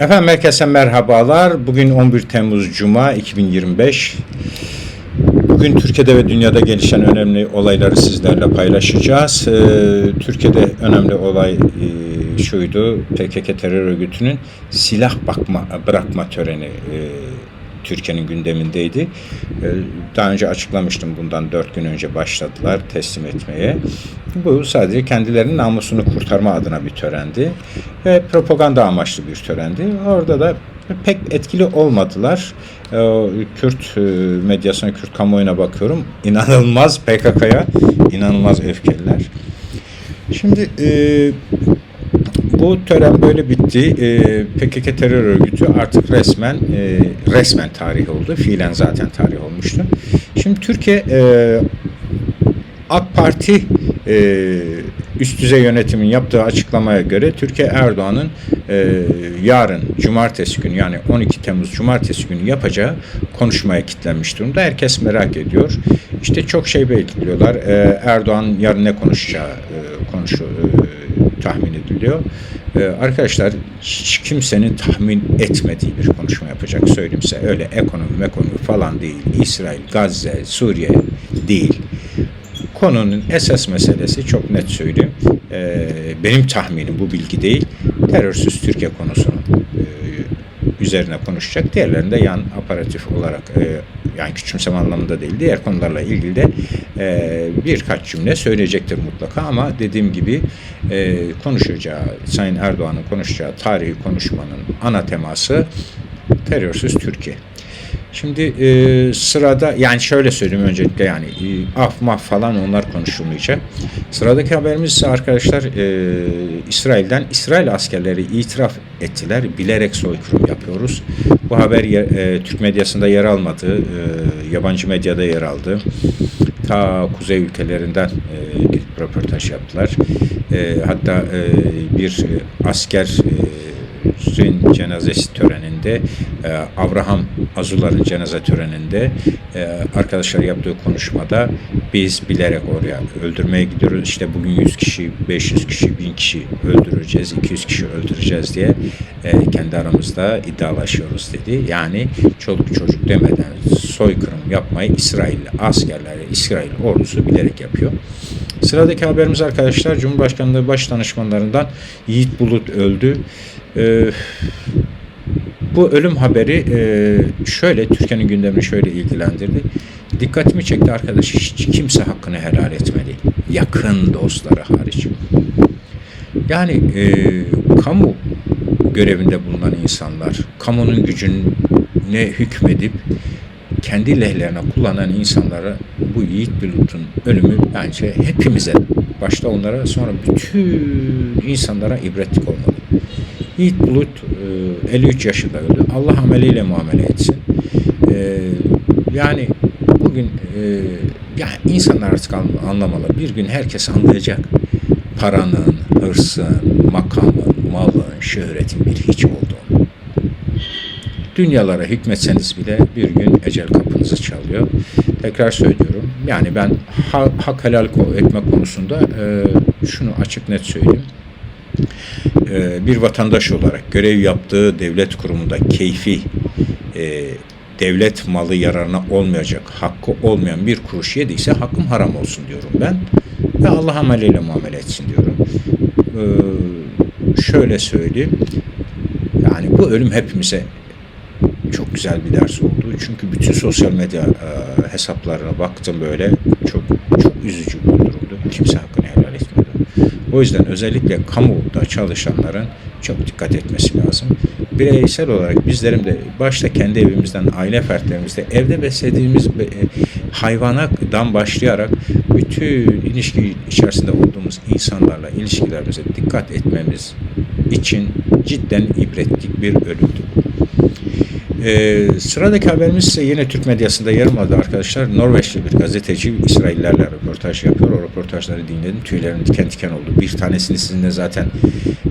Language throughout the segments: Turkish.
Efendim herkese merhabalar. Bugün 11 Temmuz Cuma 2025. Bugün Türkiye'de ve dünyada gelişen önemli olayları sizlerle paylaşacağız. Ee, Türkiye'de önemli olay e, şuydu. PKK terör örgütünün silah bakma, bırakma töreni e, Türkiye'nin gündemindeydi. Ee, Daha önce açıklamıştım bundan dört gün önce başladılar teslim etmeye. Bu sadece kendilerinin namusunu kurtarma adına bir törendi ve propaganda amaçlı bir törendi. Orada da pek etkili olmadılar. Ee, Kürt e, medyasına, Kürt kamuoyuna bakıyorum. İnanılmaz PKK'ya, inanılmaz öfkeliler. Şimdi e, bu tören böyle bitti. Ee, PKK terör örgütü artık resmen e, resmen tarih oldu. Fiilen zaten tarih olmuştu. Şimdi Türkiye e, AK Parti e, üst düzey yönetimin yaptığı açıklamaya göre Türkiye Erdoğan'ın e, yarın cumartesi günü yani 12 Temmuz cumartesi günü yapacağı konuşmaya kilitlenmiş durumda. Herkes merak ediyor. İşte çok şey bekliyorlar. E, Erdoğan yarın ne konuşacağı e, konuşu e, tahmin ediliyor. E, arkadaşlar hiç kimsenin tahmin etmediği bir konuşma yapacak söyleyeyim. Öyle ekonomi ekonomi falan değil. İsrail, Gazze, Suriye değil konunun esas meselesi çok net söyleyeyim. Ee, benim tahminim bu bilgi değil. Terörsüz Türkiye konusunun e, üzerine konuşacak. Diğerlerinde yan aparatif olarak e, yani küçümseme anlamında değil. Diğer konularla ilgili de e, birkaç cümle söyleyecektir mutlaka ama dediğim gibi e, konuşacağı, Sayın Erdoğan'ın konuşacağı tarihi konuşmanın ana teması terörsüz Türkiye. Şimdi e, sırada yani şöyle söyleyeyim öncelikle yani e, af maf falan onlar konuşulmayacak. Sıradaki haberimiz ise arkadaşlar e, İsrail'den İsrail askerleri itiraf ettiler. Bilerek soykırım yapıyoruz. Bu haber e, Türk medyasında yer almadı. E, yabancı medyada yer aldı. Ta kuzey ülkelerinden e, röportaj yaptılar. E, hatta e, bir asker e, Rin cenazesi töreninde e, Abraham Azular'ın cenaze töreninde e, arkadaşlar yaptığı konuşmada biz bilerek oraya öldürmeye gidiyoruz. İşte bugün 100 kişi, 500 kişi, 1000 kişi öldüreceğiz, 200 kişi öldüreceğiz diye e, kendi aramızda iddialaşıyoruz dedi. Yani çoluk çocuk demeden soykırım yapmayı İsrailli askerleri, İsrail ordusu bilerek yapıyor. Sıradaki haberimiz arkadaşlar Cumhurbaşkanlığı baş danışmanlarından Yiğit Bulut öldü. Ee, bu ölüm haberi e, şöyle Türkiye'nin gündemini şöyle ilgilendirdi. Dikkatimi çekti arkadaş hiç kimse hakkını helal etmedi. Yakın dostları hariç. Yani e, kamu görevinde bulunan insanlar, kamunun gücüne hükmedip kendi lehlerine kullanan insanlara bu Yiğit Bulut'un ölümü bence hepimize, başta onlara sonra bütün insanlara ibretlik olmalı. Yiğit Bulut e, 53 yaşında öldü. Allah ameliyle muamele etsin. E, yani bugün e, yani insanlar artık an- anlamalı. Bir gün herkes anlayacak. Paranın, hırsın, makamın, malın, şöhretin bir hiç olduğunu. Dünyalara hükmetseniz bile bir gün ecel kapınızı çalıyor. Tekrar söylüyorum. Yani ben ha- hak helal etme konusunda e, şunu açık net söyleyeyim e, bir vatandaş olarak görev yaptığı devlet kurumunda keyfi e, devlet malı yararına olmayacak, hakkı olmayan bir kuruş yediyse hakkım haram olsun diyorum ben. Ve Allah ameliyle muamele etsin diyorum. Ee, şöyle söyleyeyim. Yani bu ölüm hepimize çok güzel bir ders oldu. Çünkü bütün sosyal medya e, hesaplarına baktım böyle çok çok üzücü bir durumdu. Kimse etmiyordu. O yüzden özellikle kamuda çalışanların çok dikkat etmesi lazım. Bireysel olarak bizlerin de başta kendi evimizden, aile fertlerimizde evde beslediğimiz be- e, hayvanadan başlayarak bütün ilişki içerisinde olduğumuz insanlarla ilişkilerimize dikkat etmemiz için cidden ibretlik bir ölümdü bu. Ee, sıradaki haberimiz ise yine Türk medyasında yer aldı arkadaşlar. Norveçli bir gazeteci İsraillerle röportaj yapıyor. O röportajları dinledim. Tüylerim diken diken oldu. Bir tanesini sizinle zaten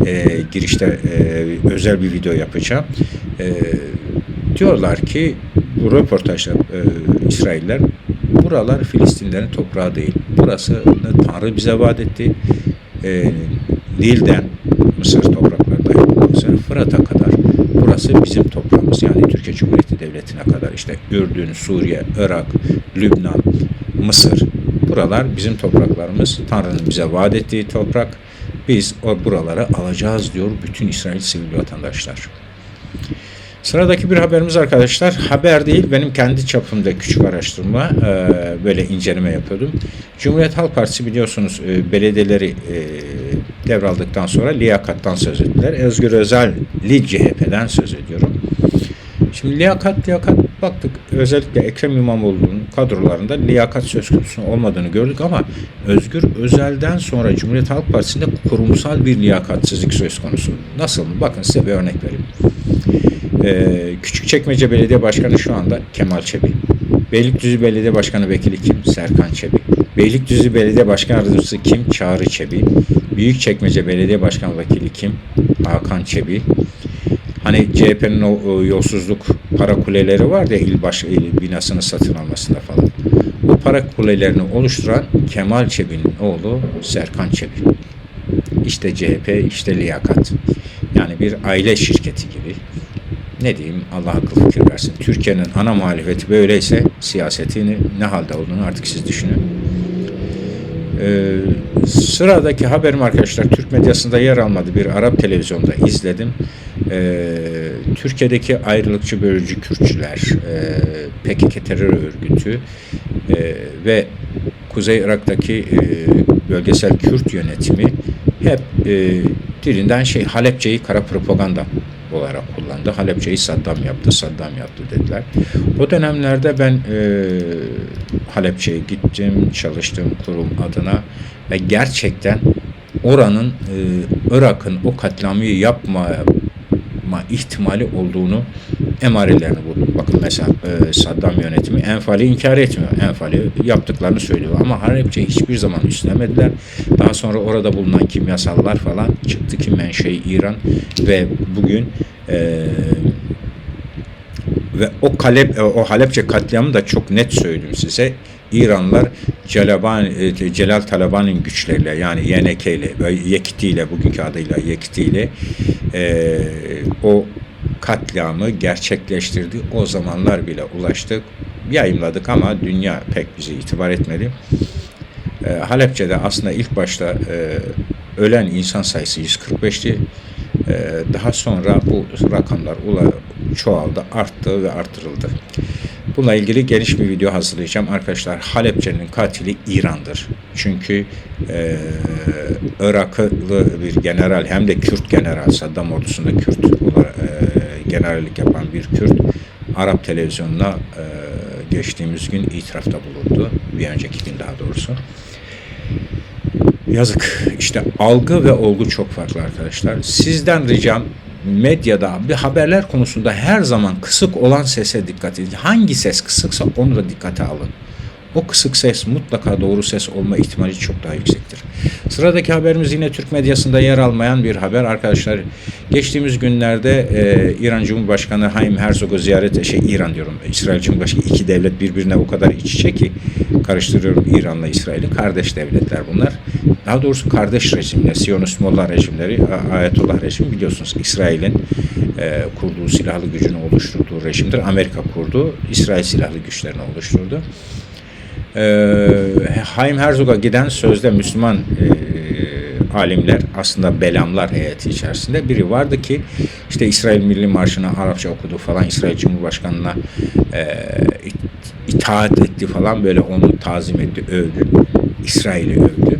e, girişte e, özel bir video yapacağım. E, diyorlar ki bu röportajda e, İsrailler buralar Filistinlerin toprağı değil. Burası Tanrı bize vaat etti. E, Nil'den Mısır topraklarında olmak üzere Fırat'a kadar Burası bizim toprağımız yani Türkiye Cumhuriyeti Devleti'ne kadar işte Ürdün, Suriye, Irak, Lübnan, Mısır buralar bizim topraklarımız. Tanrı'nın bize vaat ettiği toprak. Biz o buraları alacağız diyor bütün İsrail sivil vatandaşlar. Sıradaki bir haberimiz arkadaşlar. Haber değil benim kendi çapımda küçük araştırma e, böyle inceleme yapıyordum. Cumhuriyet Halk Partisi biliyorsunuz e, belediyeleri e, devraldıktan sonra liyakattan söz ettiler. Özgür Özel'li CHP'den söz ediyorum. Şimdi liyakat liyakat baktık özellikle Ekrem İmamoğlu'nun kadrolarında liyakat söz konusu olmadığını gördük ama Özgür Özel'den sonra Cumhuriyet Halk Partisi'nde kurumsal bir liyakatsizlik söz konusu. Nasıl mı? Bakın size bir örnek vereyim. Ee, Küçükçekmece Belediye Başkanı şu anda Kemal Çebi. Beylikdüzü Belediye Başkanı Vekili kim? Serkan Çebi. Beylikdüzü Belediye Başkan Yardımcısı kim? Çağrı Çebi. Büyükçekmece Belediye Başkan Vekili kim? Hakan Çebi. Hani CHP'nin o yolsuzluk para kuleleri var ya il baş il binasını satın almasında falan. Bu para kulelerini oluşturan Kemal Çebi'nin oğlu Serkan Çebi. İşte CHP, işte liyakat. Yani bir aile şirketi gibi. Ne diyeyim Allah akıl fikir versin. Türkiye'nin ana muhalefeti böyleyse siyasetini ne halde olduğunu artık siz düşünün. Ee, sıradaki haberim arkadaşlar Türk medyasında yer almadı bir Arap televizyonda izledim. Ee, Türkiye'deki ayrılıkçı bölücü Kürtçüler, e, PKK terör örgütü e, ve Kuzey Irak'taki e, bölgesel Kürt yönetimi hep e, dilinden şey Halepçe'yi kara propaganda olarak kullandı. Halepçe'yi Saddam yaptı, Saddam yaptı dediler. O dönemlerde ben e, Halepçe'ye gittim, çalıştığım kurum adına ve gerçekten oranın e, Irak'ın o katliamı yapma ihtimali olduğunu emarelerini buldum. Bakın mesela e, Saddam yönetimi Enfal'i inkar etmiyor. Enfal'i yaptıklarını söylüyor. Ama Halepçe'yi hiçbir zaman üstlemediler. Daha sonra orada bulunan kimyasallar falan çıktı ki menşei İran ve bugün e, ve o Kalep, o Halepçe katliamı da çok net söyleyeyim size. İranlılar Celaban, e, Celal Talaban'ın güçleriyle yani YNK ile ve Yekiti ile bugünkü adıyla Yekiti ile e, o katliamı gerçekleştirdi. O zamanlar bile ulaştık. Yayınladık ama dünya pek bize itibar etmedi. E, Halepçe'de aslında ilk başta e, ölen insan sayısı 145'ti. E, daha sonra bu rakamlar çoğaldı, arttı ve artırıldı. Bununla ilgili geniş bir video hazırlayacağım. Arkadaşlar Halepçe'nin katili İran'dır. Çünkü e, Iraklı bir general hem de Kürt general Saddam ordusunda Kürt olarak e, generallik yapan bir Kürt Arap televizyonuna e, geçtiğimiz gün itirafta bulundu. Bir önceki gün daha doğrusu. Yazık. İşte algı ve olgu çok farklı arkadaşlar. Sizden ricam medyada bir haberler konusunda her zaman kısık olan sese dikkat edin. Hangi ses kısıksa onu da dikkate alın. O kısık ses mutlaka doğru ses olma ihtimali çok daha yüksektir. Sıradaki haberimiz yine Türk medyasında yer almayan bir haber. Arkadaşlar geçtiğimiz günlerde e, İran Cumhurbaşkanı Haim Herzog'u ziyaret şey İran diyorum. İsrail Cumhurbaşkanı iki devlet birbirine o kadar iç içe ki karıştırıyorum İran'la İsrail'i. Kardeş devletler bunlar. Daha doğrusu kardeş rejimler, Siyonist Molla rejimleri, Ayetullah rejimi biliyorsunuz İsrail'in e, kurduğu silahlı gücünü oluşturduğu rejimdir. Amerika kurdu, İsrail silahlı güçlerini oluşturdu Haim Herzog'a giden sözde Müslüman e, alimler aslında belamlar heyeti içerisinde biri vardı ki işte İsrail Milli Marşı'nı Arapça okudu falan İsrail Cumhurbaşkanı'na e, itaat etti falan böyle onu tazim etti, övdü. İsrail'i övdü.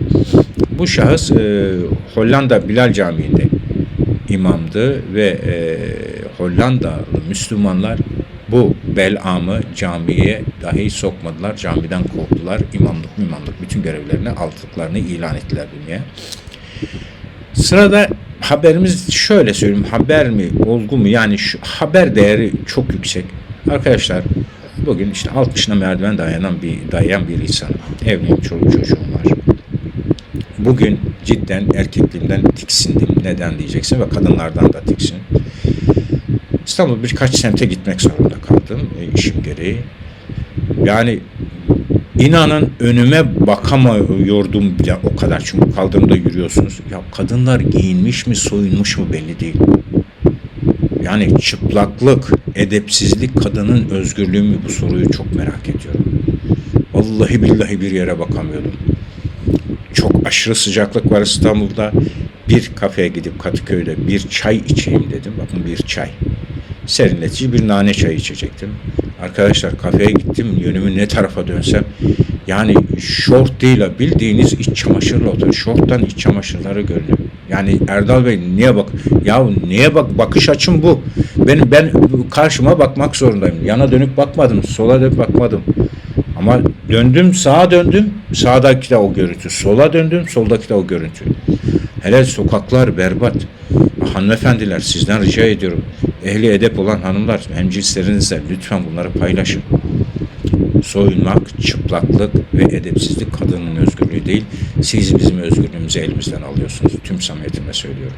Bu şahıs e, Hollanda Bilal Camii'nde imamdı ve e, Hollandalı Müslümanlar bu Belam'ı camiye dahi sokmadılar. Camiden kovdular. İmamlık imamlık bütün görevlerini aldıklarını ilan ettiler dünyaya. Sırada haberimiz şöyle söyleyeyim. Haber mi, olgu mu? Yani şu haber değeri çok yüksek. Arkadaşlar bugün işte 60'ına merdiven dayanan bir dayayan bir insan. Evliyim, çoluk çocuğum var. Bugün cidden erkekliğimden tiksindim. Neden diyeceksin ve kadınlardan da tiksin. İstanbul birkaç semte gitmek zorunda kaldım e, işim gereği. Yani inanın önüme bakamıyordum bile o kadar. Çünkü kaldırımda yürüyorsunuz. Ya kadınlar giyinmiş mi soyunmuş mu belli değil. Yani çıplaklık, edepsizlik kadının özgürlüğü mü bu soruyu çok merak ediyorum. Vallahi billahi bir yere bakamıyordum. Çok aşırı sıcaklık var İstanbul'da. Bir kafeye gidip Kadıköy'de bir çay içeyim dedim. Bakın bir çay. Serinletici bir nane çayı içecektim. Arkadaşlar kafeye gittim. Yönümü ne tarafa dönsem yani şort değil bildiğiniz iç çamaşırla oturuyor. Şorttan iç çamaşırları görünüyor. Yani Erdal Bey niye bak? Ya niye bak? Bakış açım bu. Benim ben karşıma bakmak zorundayım. Yana dönüp bakmadım, sola dönüp bakmadım. Ama döndüm, sağa döndüm, sağdaki de o görüntü. Sola döndüm, soldaki de o görüntü. Hele sokaklar berbat. Hanımefendiler sizden rica ediyorum. Ehli edep olan hanımlar, hemcinslerinizle lütfen bunları paylaşın. Soyunmak, çıplaklık ve edepsizlik kadının özgürlüğü değil. Siz bizim özgürlüğümüzü elimizden alıyorsunuz. Tüm samimiyetimle söylüyorum.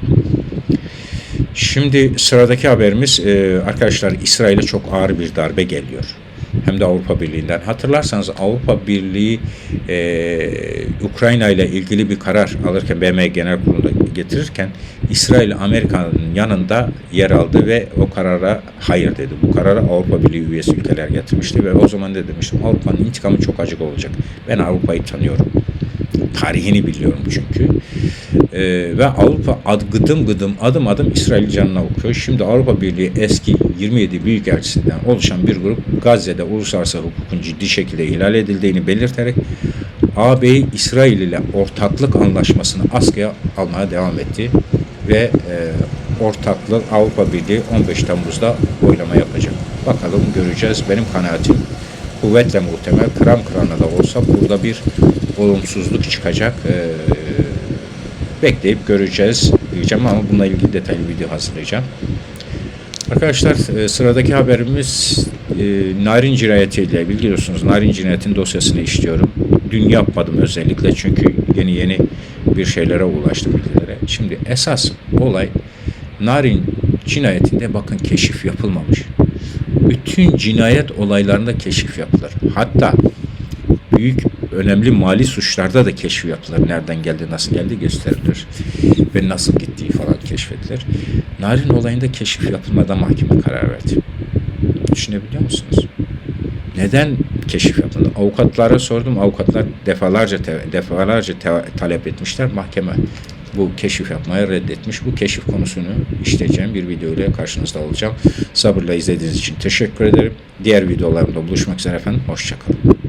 Şimdi sıradaki haberimiz e, arkadaşlar İsrail'e çok ağır bir darbe geliyor. Hem de Avrupa Birliği'nden. Hatırlarsanız Avrupa Birliği e, Ukrayna ile ilgili bir karar alırken BM Genel Kurulu'nda getirirken İsrail Amerika'nın yanında yer aldı ve o karara hayır dedi. Bu karara Avrupa Birliği üyesi ülkeler getirmişti ve o zaman da demiştim Avrupa'nın intikamı çok acık olacak. Ben Avrupa'yı tanıyorum. Tarihini biliyorum çünkü. Ee, ve Avrupa ad, gıdım gıdım adım adım İsrail canına okuyor. Şimdi Avrupa Birliği eski 27 büyükelçisinden oluşan bir grup Gazze'de uluslararası hukukun ciddi şekilde ihlal edildiğini belirterek AB İsrail ile ortaklık anlaşmasını askıya almaya devam etti ve e, ortaklık Avrupa Birliği 15 Temmuz'da oylama yapacak. Bakalım göreceğiz. Benim kanaatim kuvvetle muhtemel kıram kırana da olsa burada bir olumsuzluk çıkacak. Ee, bekleyip göreceğiz diyeceğim ama bununla ilgili detaylı video hazırlayacağım. Arkadaşlar e, sıradaki haberimiz e, Narin cinayetiyle biliyorsunuz Narin cinayetin dosyasını işliyorum. Dün yapmadım özellikle çünkü yeni yeni bir şeylere ulaştım bilgilere. Şimdi esas olay Narin cinayetinde bakın keşif yapılmamış. Bütün cinayet olaylarında keşif yapılır. Hatta büyük önemli mali suçlarda da keşif yapılır. Nereden geldi, nasıl geldi gösterilir. Ve nasıl gittiği falan keşfedilir. Narin olayında keşif yapılmadan mahkeme karar verdi. Düşünebiliyor musunuz? Neden keşif yapıldı? Avukatlara sordum. Avukatlar defalarca defalarca talep etmişler. Mahkeme bu keşif yapmaya reddetmiş. Bu keşif konusunu işleyeceğim bir video ile karşınızda olacağım. Sabırla izlediğiniz için teşekkür ederim. Diğer videolarımda buluşmak üzere efendim. Hoşçakalın.